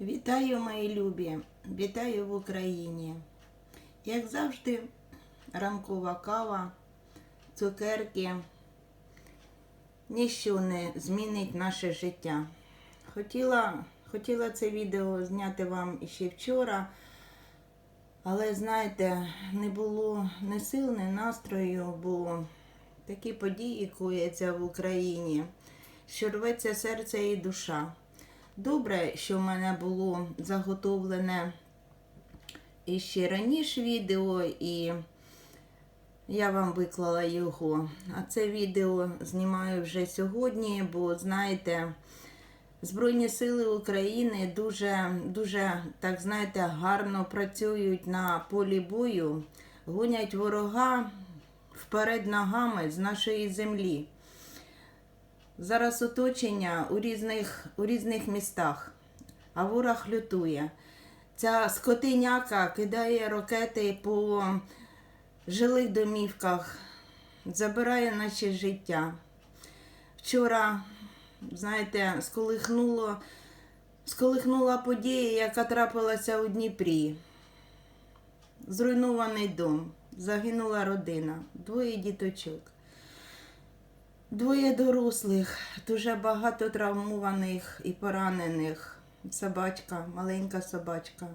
Вітаю, мої любі! Вітаю в Україні. Як завжди, ранкова кава, цукерки. Ніщо не змінить наше життя. Хотіла, хотіла це відео зняти вам іще вчора, але знаєте, не було ні сил, ні настрою, бо такі події кояться в Україні, що рветься серце і душа. Добре, що в мене було заготовлене іще раніше відео, і я вам виклала його. А це відео знімаю вже сьогодні, бо знаєте, Збройні сили України дуже, дуже, так знаєте, гарно працюють на полі бою, гонять ворога вперед ногами з нашої землі. Зараз оточення у різних, у різних містах, а ворог лютує. Ця скотиняка кидає ракети по жилих домівках, забирає наше життя. Вчора, знаєте, сколихнуло, сколихнула подія, яка трапилася у Дніпрі. Зруйнований дом, загинула родина, двоє діточок. Двоє дорослих, дуже багато травмованих і поранених. Собачка, маленька собачка.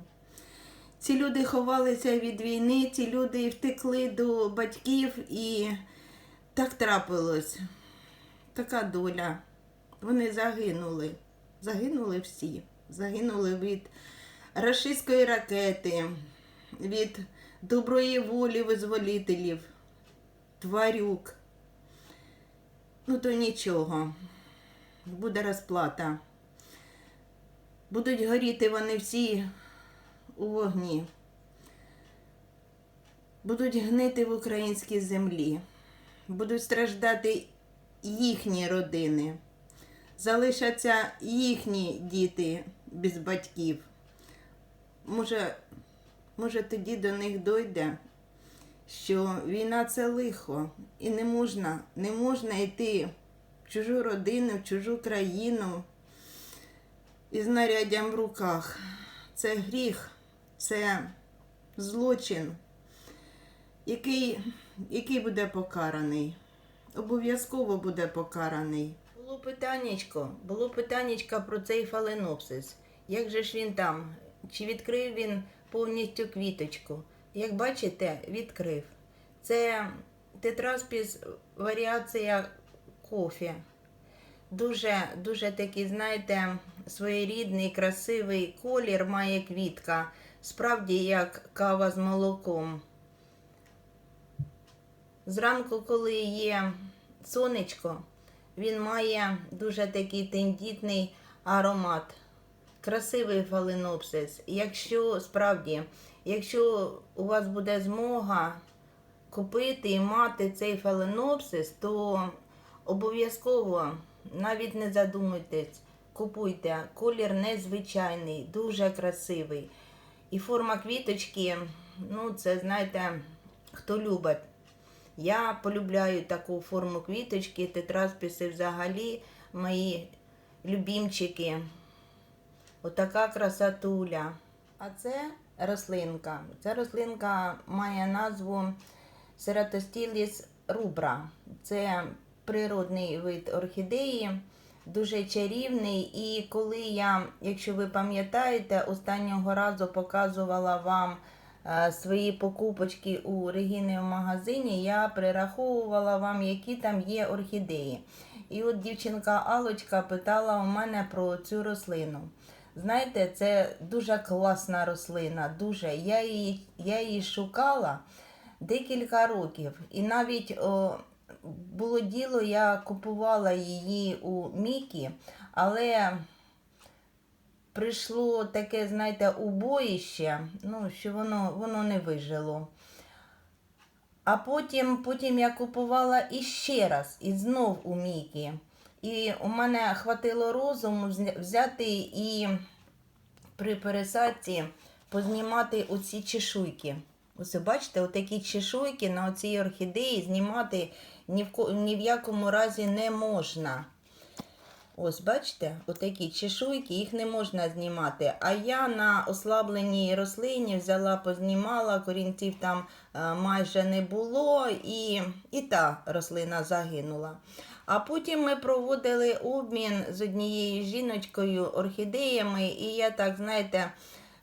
Ці люди ховалися від війни, ці люди втекли до батьків і так трапилось. Така доля. Вони загинули. Загинули всі. Загинули від рашистської ракети, від доброї волі визволителів, тварюк. Ну, то нічого. Буде розплата. Будуть горіти вони всі у вогні. Будуть гнити в українській землі. Будуть страждати їхні родини. Залишаться їхні діти без батьків. Може, може тоді до них дойде, що війна це лихо, і не можна, не можна йти в чужу родину, в чужу країну із наряддям в руках. Це гріх, це злочин, який, який буде покараний. Обов'язково буде покараний. Було питаннячко, було питаннячко про цей фаленопсис. Як же ж він там? Чи відкрив він повністю квіточку? Як бачите, відкрив. Це тетраспіс варіація кофе. Дуже, дуже такий, знаєте, своєрідний, красивий колір має квітка. Справді як кава з молоком. Зранку, коли є сонечко, він має дуже такий тендітний аромат. Красивий фаленопсис. Якщо справді, якщо у вас буде змога купити і мати цей фаленопсис, то обов'язково навіть не задумуйтесь, купуйте. Колір незвичайний, дуже красивий. І форма квіточки, ну, це знаєте, хто любить. Я полюбляю таку форму квіточки, тетраспіси взагалі мої любімчики. Отака красотуля. А це рослинка. Ця рослинка має назву Ceratostyllis rubra. Це природний вид орхідеї, дуже чарівний. І коли я, якщо ви пам'ятаєте, останнього разу показувала вам е, свої покупочки у Регіни в магазині, я прираховувала вам, які там є орхідеї. І от дівчинка Алочка питала у мене про цю рослину. Знаєте, це дуже класна рослина. Дуже. Я її, я її шукала декілька років. І навіть о, було діло, я купувала її у Мікі, але прийшло таке, знаєте, убоїще, ну, що воно, воно не вижило. А потім, потім я купувала іще раз, і знов у Мікі. І у мене хватило розуму взяти і при пересадці познімати оці чешуйки. Ось бачите, отакі чешуйки на оцій орхідеї знімати ні в, ні в якому разі не можна. Ось, бачите, отакі чешуйки, їх не можна знімати. А я на ослабленій рослині взяла, познімала, корінців там е, майже не було, і, і та рослина загинула. А потім ми проводили обмін з однією жіночкою орхідеями, і я так, знаєте,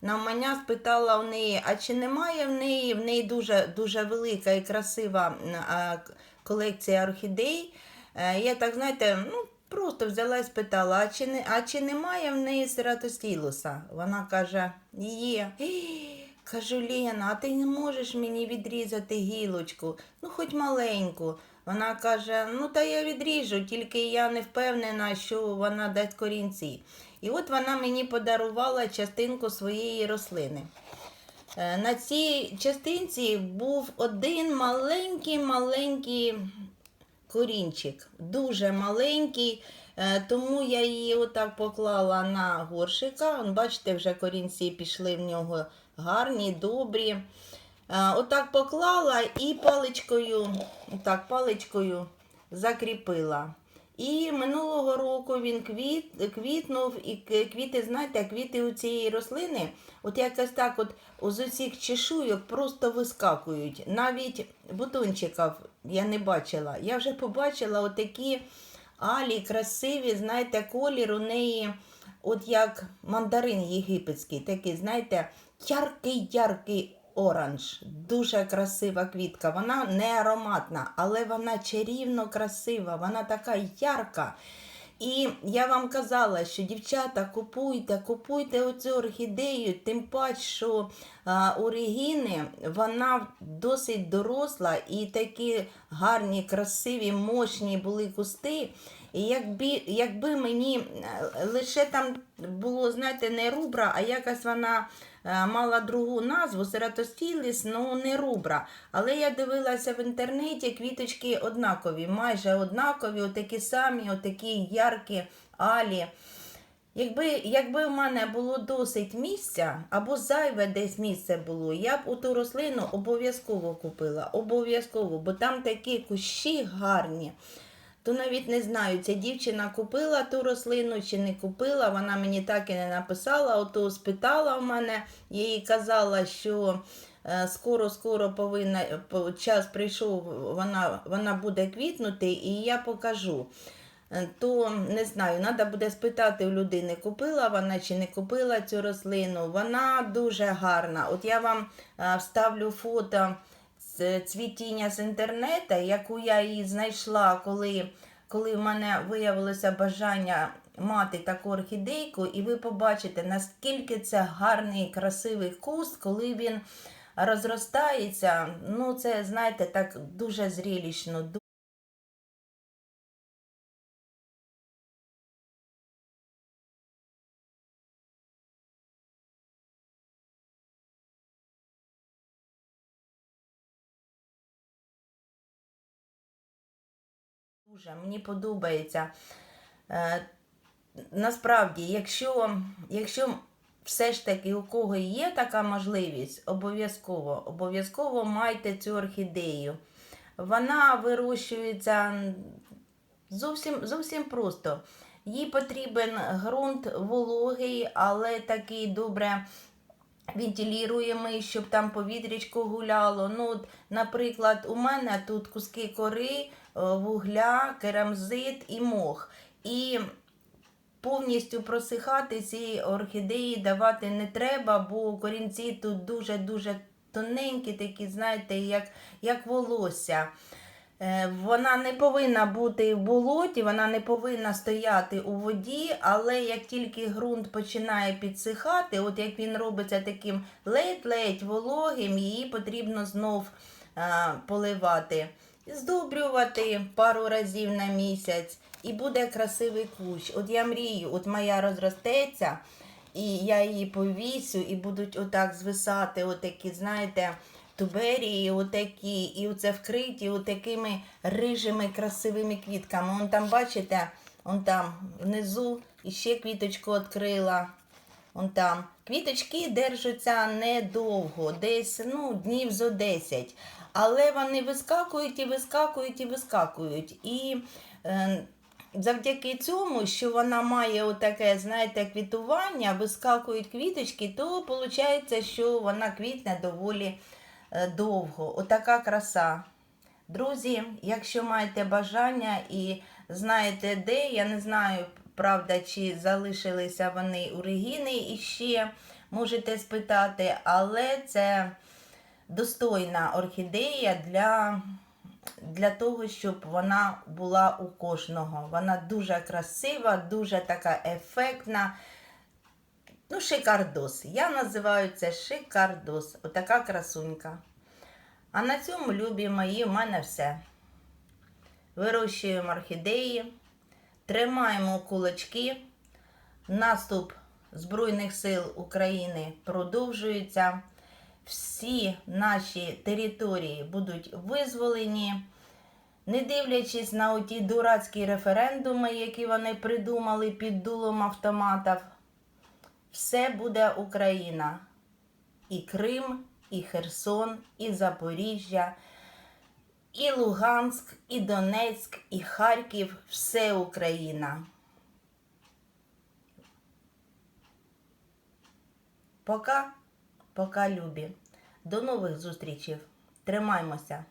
навмання спитала в неї, а чи немає в неї, в неї дуже, дуже велика і красива колекція орхідей. Е, Я так, знаєте, ну, просто взяла і спитала, а чи, не, а чи немає в неї сератостілуса? Вона каже, є. Кажу, Лена, а ти не можеш мені відрізати гілочку, ну хоч маленьку. Вона каже, ну та я відріжу, тільки я не впевнена, що вона дасть корінці. І от вона мені подарувала частинку своєї рослини. Е, На цій частинці був один маленький-маленький корінчик, дуже маленький, е, тому я її отак поклала на горшика. Бачите, вже корінці пішли в нього гарні, добрі. Е, Отак поклала і паличкою, отак, паличкою закріпила. І минулого року він квіт, квітнув, і квіти, знаєте, квіти у цієї рослини, от якось так от з усіх чешуйок просто вискакують. Навіть бутончиків я не бачила. Я вже побачила отакі алі, красиві, знаєте, колір у неї, от як мандарин єгипетський, такий, знаєте, яркий-яркий оранж. Дуже красива квітка. Вона не ароматна, але вона чарівно красива, вона така ярка. І я вам казала, що дівчата, купуйте, купуйте оцю орхідею, тим паче, що у Регіни вона досить доросла і такі гарні, красиві, мощні були кусти. Якби, якби мені е, лише там було, знаєте, не рубра, а якась вона е, мала другу назву Сератостіліс, ну не рубра. Але я дивилася в інтернеті, квіточки однакові, майже однакові, отакі самі, отакі яркі, алі. Якби, якби в мене було досить місця, або зайве десь місце було, я б у ту рослину обов'язково купила. Обов'язково, бо там такі кущі гарні. То навіть не знаю, ця дівчина купила ту рослину чи не купила. Вона мені так і не написала. Ото спитала в мене, я їй казала, що е, скоро-скоро повинна час прийшов, вона, вона буде квітнути, і я покажу. Е, То не знаю, треба буде спитати у людини, купила вона чи не купила цю рослину. Вона дуже гарна. От я вам е, вставлю фото цвітіння з інтернету, яку я її знайшла, коли, коли в мене виявилося бажання мати таку орхідейку, і ви побачите, наскільки це гарний красивий куст, коли він розростається. Ну, це, знаєте, так дуже зрілічно. Дуже мені подобається. Е, насправді, якщо, якщо все ж таки у кого є така можливість, обов'язково, обов'язково майте цю орхідею. Вона вирощується зовсім, зовсім просто. Їй потрібен ґрунт вологий, але такий добре вентилюємий, щоб там повітрячко гуляло. Ну, от, наприклад, у мене тут куски кори, вугля, керамзит і мох. І повністю просихати ці орхідеї давати не треба, бо корінці тут дуже-дуже тоненькі, такі, знаєте, як, як волосся. Е, Вона не повинна бути в болоті, вона не повинна стояти у воді, але як тільки ґрунт починає підсихати, от як він робиться таким ледь-ледь вологим, її потрібно знов а, поливати, здобрювати пару разів на місяць, і буде красивий кущ. От я мрію, от моя розростеться, і я її повісю, і будуть отак звисати, отакі, знаєте, туберії, отакі, і оце вкриті отакими рижими красивими квітками. Вон там, бачите, он там внизу іще квіточку відкрила. Он там. Квіточки держаться недовго, десь ну, днів зо 10. Але вони вискакують і вискакують і вискакують. І е, завдяки цьому, що вона має отаке, знаєте, квітування, вискакують квіточки, то виходить, що вона квітне доволі е, довго. Отака краса. Друзі, якщо маєте бажання і знаєте де, я не знаю, правда, чи залишилися вони у Регіни іще, можете спитати, але це достойна орхідея для, для того, щоб вона була у кожного. Вона дуже красива, дуже така ефектна. Ну, шикардос. Я називаю це шикардос. Отака красунька. А на цьому, любі мої, в мене все. Вирощуємо орхідеї, тримаємо кулачки. Наступ Збройних сил України продовжується. Всі наші території будуть визволені. Не дивлячись на оті дурацькі референдуми, які вони придумали під дулом автоматів, все буде Україна. І Крим, і Херсон, і Запоріжжя, і Луганськ, і Донецьк, і Харків все Україна. Пока, пока, любі. До нових зустрічей. Тримаймося.